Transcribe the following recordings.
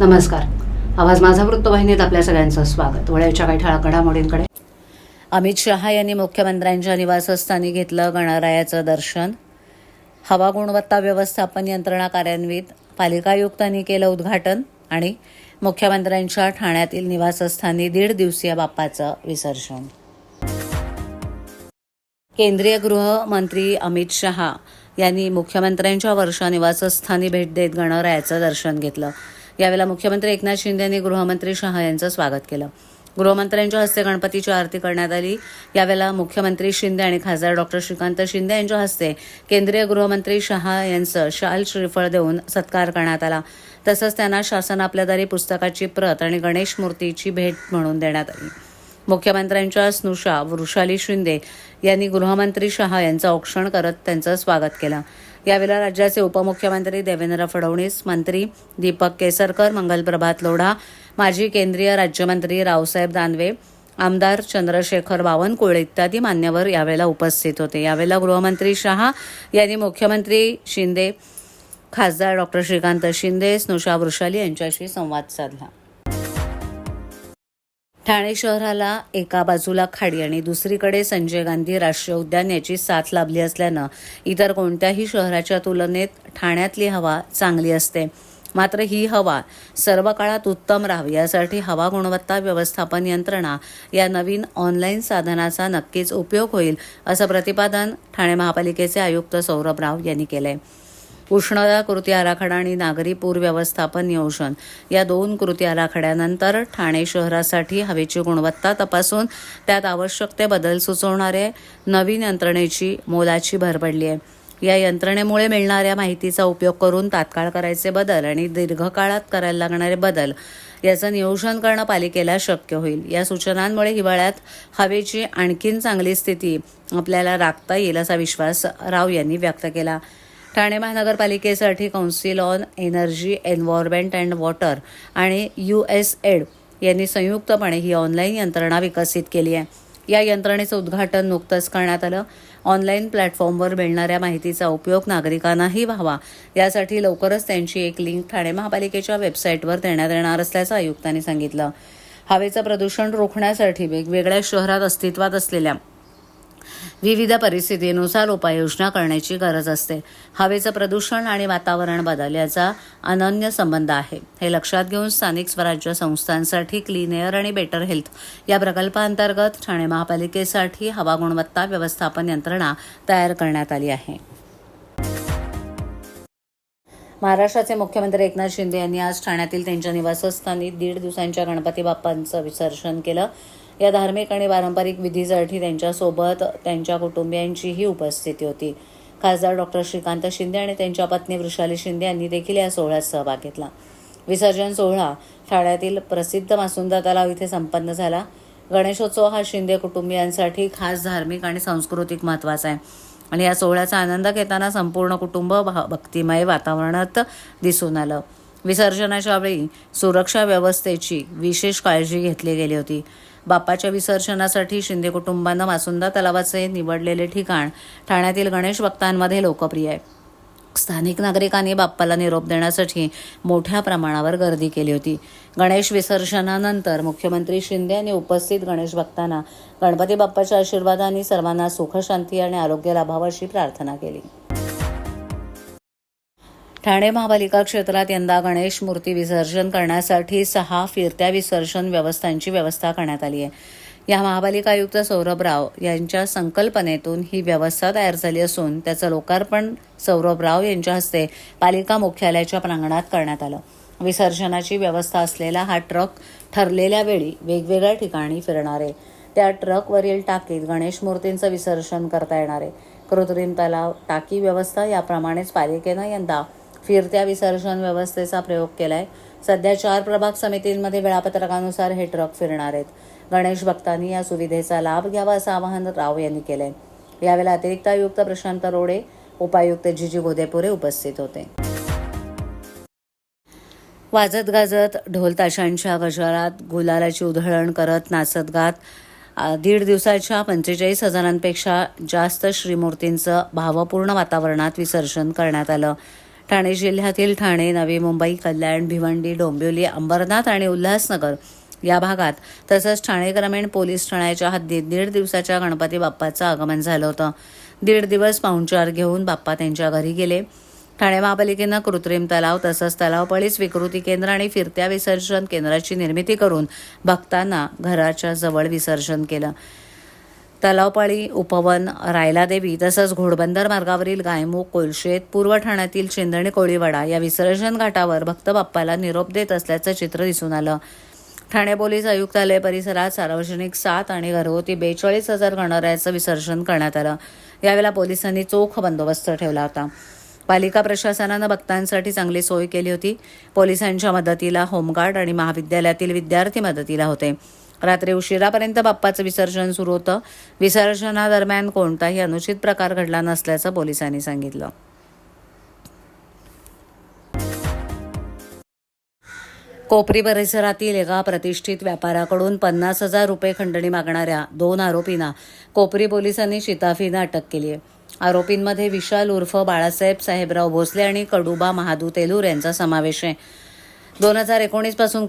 नमस्कार. आवाज माझा वृत्तवाहिनीत आपल्या सगळ्यांचं स्वागत. वळ्याच्या काही ठळा घडामोडींकडे. अमित शहा यांनी मुख्यमंत्र्यांच्या निवासस्थानी घेतलं गणरायाचं दर्शन. हवा गुणवत्ता व्यवस्थापन यंत्रणा कार्यान्वित. पालिका आयुक्तांनी केलं उद्घाटन आणि मुख्यमंत्र्यांच्या ठाण्यातील निवासस्थानी दीड दिवसीय बाप्पाचं विसर्जन. केंद्रीय गृहमंत्री अमित शहा यांनी मुख्यमंत्र्यांच्या वर्षा निवासस्थानी भेट देत गणरायाचं दर्शन घेतलं. यावेळेला मुख्यमंत्री एकनाथ शिंदे यांनी गृहमंत्री शहा यांचं स्वागत केलं. गृहमंत्र्यांच्या हस्ते गणपतीची आरती करण्यात आली. यावेळेला मुख्यमंत्री शिंदे आणि खासदार डॉक्टर श्रीकांत शिंदे यांच्या हस्ते केंद्रीय गृहमंत्री शहा यांचं शाल श्रीफळ देऊन सत्कार करण्यात आला. तसंच त्यांना शासन आपल्या दारी पुस्तकाची प्रत आणि गणेश मूर्तीची भेट म्हणून देण्यात आली. मुख्यमंत्र्यांच्या स्नुषा वृषाली शिंदे यांनी गृहमंत्री शहा यांचं औक्षण करत त्यांचं स्वागत केलं. यावेळेला राज्याचे उपमुख्यमंत्री देवेंद्र फडणवीस मंत्री दीपक केसरकर मंगलप्रभात लोढा माजी केंद्रीय राज्यमंत्री रावसाहेब दानवे आमदार चंद्रशेखर बावनकुळे इत्यादी मान्यवर यावेळेला उपस्थित होते. यावेळेला गृहमंत्री शहा यांनी मुख्यमंत्री शिंदे खासदार डॉक्टर श्रीकांत शिंदे स्नुषा वृषाली यांच्याशी संवाद साधला. ठाणे शहराला एका बाजूला खाडी आणि दुसरीकडे संजय गांधी राष्ट्रीय उद्यान याची साथ लाभली असल्यानं इतर कोणत्याही शहराच्या तुलनेत ठाण्यातली हवा चांगली असते. मात्र ही हवा सर्व काळात उत्तम राहावी यासाठी हवा गुणवत्ता व्यवस्थापन यंत्रणा या नवीन ऑनलाईन साधनाचा नक्कीच उपयोग होईल असं प्रतिपादन ठाणे महापालिकेचे आयुक्त सौरभ राव यांनी आहे उष्णता कृती आराखडा आणि नागरी पूर व्यवस्थापन नियोजन. या दोन कृती आराखड्यानंतर ठाणे शहरासाठी हवेची गुणवत्ता तपासून त्यात आवश्यक ते बदल सुचवणारे नवीन यंत्रणेची मोलाची भर पडली आहे. या यंत्रणेमुळे मिळणाऱ्या माहितीचा उपयोग करून तात्काळ करायचे बदल आणि दीर्घकाळात करायला लागणारे बदल याचं नियोजन करणं पालिकेला शक्य होईल. या सूचनांमुळे हिवाळ्यात हवेची आणखीन चांगली स्थिती आपल्याला राखता येईल असा विश्वास राव यांनी व्यक्त केला. Thane महानगरपालिकेसाठी council on energy environment and water आणि यू एस एड यांनी संयुक्तपणे ही ऑनलाईन यंत्रणा विकसित केली आहे. या यंत्रणेचं उद्घाटन नुकतंच करण्यात आलं. ऑनलाईन प्लॅटफॉर्मवर मिळणाऱ्या माहितीचा उपयोग नागरिकांनाही व्हावा. यासाठी लवकरच त्यांची एक लिंक ठाणे महापालिकेच्या वेबसाईटवर देण्यात येणार असल्याचं आयुक्तांनी सांगितलं. हवेचं प्रदूषण रोखण्यासाठी वेगवेगळ्या शहरात अस्तित्वात असलेल्या विविध परिस्थितीनुसार उपाययोजना करण्याची गरज असते. हवेचं प्रदूषण आणि वातावरण बदल याचा अनन्य संबंध आहे. हे लक्षात घेऊन स्थानिक स्वराज्य संस्थांसाठी क्लीन एअर आणि बेटर हेल्थ या प्रकल्पांतर्गत ठाणे महापालिकेसाठी हवा गुणवत्ता व्यवस्थापन यंत्रणा तयार करण्यात आली आहे. महाराष्ट्राचे मुख्यमंत्री एकनाथ शिंदे यांनी आज ठाण्यातील त्यांच्या निवासस्थानी दीड दिवसांच्या गणपती बाप्पांचं विसर्जन केलं. या धार्मिक आणि पारंपरिक विधीसाठी त्यांच्यासोबत त्यांच्या कुटुंबियांचीही उपस्थिती होती. खासदार डॉक्टर श्रीकांत शिंदे आणि त्यांच्या पत्नी वृषाली शिंदे यांनी देखील या सोहळ्यात सहभाग घेतला. विसर्जन सोहळा ठाण्यातील प्रसिद्ध मासुंदा तलाव इथे संपन्न झाला. गणेशोत्सव हा शिंदे कुटुंबियांसाठी खास धार्मिक आणि सांस्कृतिक महत्त्वाचा आहे. आणि या सोहळ्याचा आनंद घेताना संपूर्ण कुटुंब भा- भक्तिमय वातावरणात दिसून आलं. विसर्जनाच्या वेळी सुरक्षा व्यवस्थेची विशेष काळजी घेतली गेली होती. बाप्पाच्या विसर्जनासाठी शिंदे कुटुंबानं मासुंदा तलावाचे निवडलेले ठिकाण. ठाण्यातील गणेश भक्तांमध्ये लोकप्रिय आहे. स्थानिक नागरिकांनी बाप्पाला निरोप देण्यासाठी मोठ्या प्रमाणावर गर्दी केली होती. गणेश विसर्जनानंतर मुख्यमंत्री शिंदे यांनी उपस्थित गणेश भक्तांना गणपती बाप्पाच्या आशीर्वादाने सर्वांना सुखशांती आणि आरोग्य लाभावं अशी प्रार्थना केली. ठाणे महापालिका क्षेत्रात यंदा गणेश मूर्ती विसर्जन करण्यासाठी सहा फिरत्या विसर्जन व्यवस्थांची व्यवस्था करण्यात आली आहे. या महापालिका आयुक्त सौरभ राव यांच्या संकल्पनेतून ही व्यवस्था तयार झाली असून त्याचं लोकार्पण सौरभ राव यांच्या हस्ते पालिका मुख्यालयाच्या प्रांगणात करण्यात आलं. विसर्जनाची व्यवस्था असलेला हा ट्रक ठरलेल्या वेळी वेगवेगळ्या ठिकाणी फिरणार आहे. त्या ट्रकवरील टाकीत गणेश मूर्तींचं विसर्जन करता येणार आहे. कृत्रिम तलाव टाकी व्यवस्था याप्रमाणेच पालिकेनं यंदा फिरत्या विसर्जन व्यवस्थेचा प्रयोग केलाय. सध्या चार प्रभाग समितींमध्ये वेळापत्रकानुसार हे ट्रक फिरणार आहेत. गणेश भक्तांनी या सुविधेचा लाभ घ्यावा असं आवाहन राव यांनी केलंय. यावेळेला अतिरिक्त आयुक्त प्रशांत रोडे उपायुक्त जीजी गोदेपुरे उपस्थित होते. वाजत गाजत ढोल ताशांच्या गजरात गुलालाची उधळण करत नाचत गात दीड दिवसाच्या पंचेचाळीस हजारांपेक्षा जास्त श्रीमूर्तींचं भावपूर्ण वातावरणात विसर्जन करण्यात आलं. ठाणे जिल्ह्यातील ठाणे नवी मुंबई कल्याण भिवंडी डोंबिवली अंबरनाथ आणि उल्हासनगर या भागात तसंच ठाणे ग्रामीण पोलीस ठाण्याच्या हद्दीत दीड दिवसाच्या गणपती बाप्पाचं आगमन झालं होतं. दीड दिवस पाहुणचार घेऊन बाप्पा त्यांच्या घरी गेले. ठाणे महापालिकेनं कृत्रिम तलाव तसंच तलावपळीच विकृती केंद्र आणि फिरत्या विसर्जन केंद्राची निर्मिती करून भक्तांना घराच्या जवळ विसर्जन केलं. तलावपाळी उपवन रायलादेवी तसंच घोडबंदर मार्गावरील गायमुख कोलशेत पूर्व ठाण्यातील चिंदणी कोळीवाडा या विसर्जन घाटावर भक्त बाप्पाला निरोप देत असल्याचं चित्र दिसून आलं. ठाणे पोलीस आयुक्तालय परिसरात सार्वजनिक सात आणि घरगुती बेचाळीस हजार गणरायाचं विसर्जन करण्यात आलं. यावेळेला पोलिसांनी चोख बंदोबस्त ठेवला होता. पालिका प्रशासनानं भक्तांसाठी चांगली सोय केली होती. पोलिसांच्या मदतीला होमगार्ड आणि महाविद्यालयातील विद्यार्थी मदतीला होते. रात्री उशिरापर्यंत बाप्पाचं विसर्जन सुरू होतं. विसर्जनादरम्यान कोणताही अनुचित प्रकार घडला नसल्याचं पोलिसांनी सांगितलं. कोपरी परिसरातील एका प्रतिष्ठित व्यापाऱ्याकडून पन्नास हजार रुपये खंडणी मागणाऱ्या दोन आरोपींना कोपरी पोलिसांनी शिताफीनं अटक केली आहे. आरोपींमध्ये विशाल उर्फ बाळासाहेब साहेबराव भोसले आणि कडुबा महादू तेलूर यांचा समावेश आहे. दोन हजार एकोणीसपासून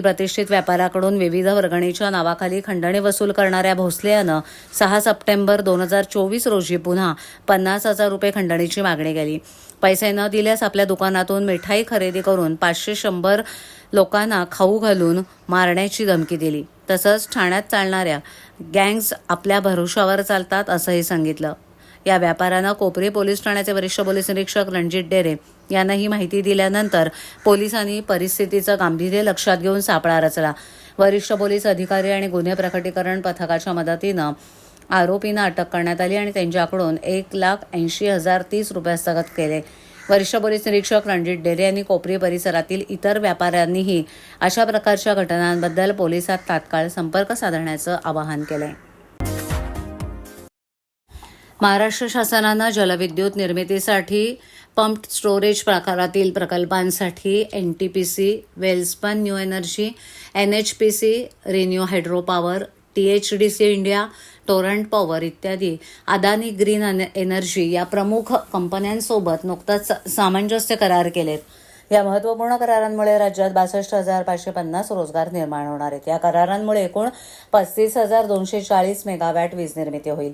प्रतिष्ठित व्यापाऱ्याकडून विविध वर्गणीच्या नावाखाली खंडणी वसूल करणाऱ्या भोसले यानं सहा सप्टेंबर दोन हजार चोवीस रोजी पुन्हा पन्नास हजार रुपये खंडणीची मागणी केली. पैसे न दिल्यास आपल्या दुकानातून मिठाई खरेदी करून पाचशे शंभर लोकांना खाऊ घालून मारण्याची धमकी दिली. तसंच ठाण्यात चालणाऱ्या गँग्स आपल्या भरोशावर चालतात असंही सांगितलं. या व्यापाऱ्यानं कोपरी पोलीस ठाण्याचे वरिष्ठ पोलीस निरीक्षक रणजित डेरे यांना ही माहिती दिल्यानंतर पोलिसांनी परिस्थितीचं गांभीर्य लक्षात घेऊन सापळा रचला. वरिष्ठ पोलीस अधिकारी आणि गुन्हे प्रकटीकरण पथकाच्या मदतीनं आरोपींना अटक करण्यात आली आणि त्यांच्याकडून एक लाख ऐंशी हजार तीस रुपये हस्तगत केले. वरिष्ठ पोलीस निरीक्षक रणजित डेरे यांनी कोपरी परिसरातील इतर व्यापाऱ्यांनीही अशा प्रकारच्या घटनांबद्दल पोलिसात तात्काळ संपर्क साधण्याचं आवाहन केलं महाराष्ट्र शासनानं जलविद्युत निर्मितीसाठी पंप स्टोरेज प्रकारातील प्रकल्पांसाठी N T P C Welspun new energy N H P C ReNew hydro power T H D C India Torrent power इत्यादी. अदानी ग्रीन एन- एनर्जी या प्रमुख कंपन्यांसोबत नुकताच सामंजस्य करार केलेत. या महत्त्वपूर्ण करारांमुळे राज्यात बासष्ट हजार पाचशे पन्नास रोजगार निर्माण होणार आहेत. या करारांमुळे एकूण पस्तीस हजार दोनशे चाळीस मेगावॅट वीज निर्मिती होईल.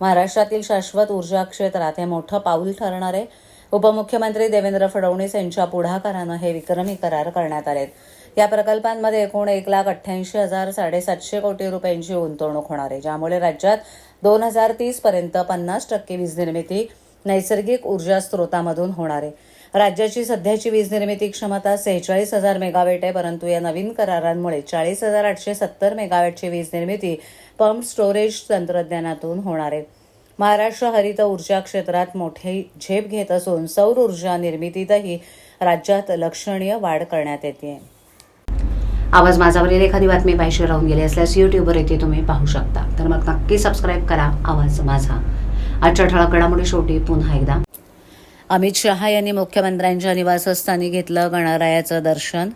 महाराष्ट्रातील शाश्वत ऊर्जा क्षेत्रात हे मोठं पाऊल ठरणार आहे. उपमुख्यमंत्री देवेंद्र फडणवीस यांच्या पुढाकारानं हे विक्रमी करार करण्यात आलेत. या प्रकल्पांमध्ये एकूण एक लाख अठ्ठ्याऐंशी हजार साडेसातशे कोटी रुपयांची गुंतवणूक होणार आहे ज्यामुळे राज्यात दोन हजार तीस पर्यंत पन्नास टक्के वीज निर्मिती नैसर्गिक ऊर्जा स्रोतामधून होणार आहे. राज्याची सध्याची वीज निर्मिती क्षमता सेहेचाळीस हजार मेगावॅट आहे परंतु या नवीन करारांमुळे चाळीस हजार आठशे सत्तर मेगावॅटची वीज निर्मिती पंप स्टोरेज तंत्रज्ञानातून होणार आहे. महाराष्ट्र हरित ऊर्जा क्षेत्रात मोठी झेप घेत असून सौर ऊर्जा निर्मितीतही राज्यात लक्षणीय वाढ करण्यात येते. आवाज माझावरील एखादी बातमी पाहिजे राहून गेली असल्यास यूट्यूबवर येथे तुम्ही पाहू शकता. तर मग नक्की सबस्क्राईब करा. आवाज माझा. आजच्या ठळक घडामोडी शेवटी पुन्हा एकदा. अमित शहा यांनी मुख्यमंत्र्यांच्या निवासस्थानी घेतलं गणरायाचं दर्शन.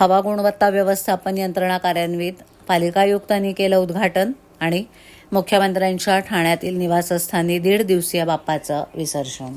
हवा गुणवत्ता व्यवस्थापन यंत्रणा कार्यान्वित. पालिका आयुक्तांनी केलं उद्घाटन आणि मुख्यमंत्र्यांच्या ठाण्यातील निवासस्थानी दीड दिवसीय बाप्पाचं विसर्जन.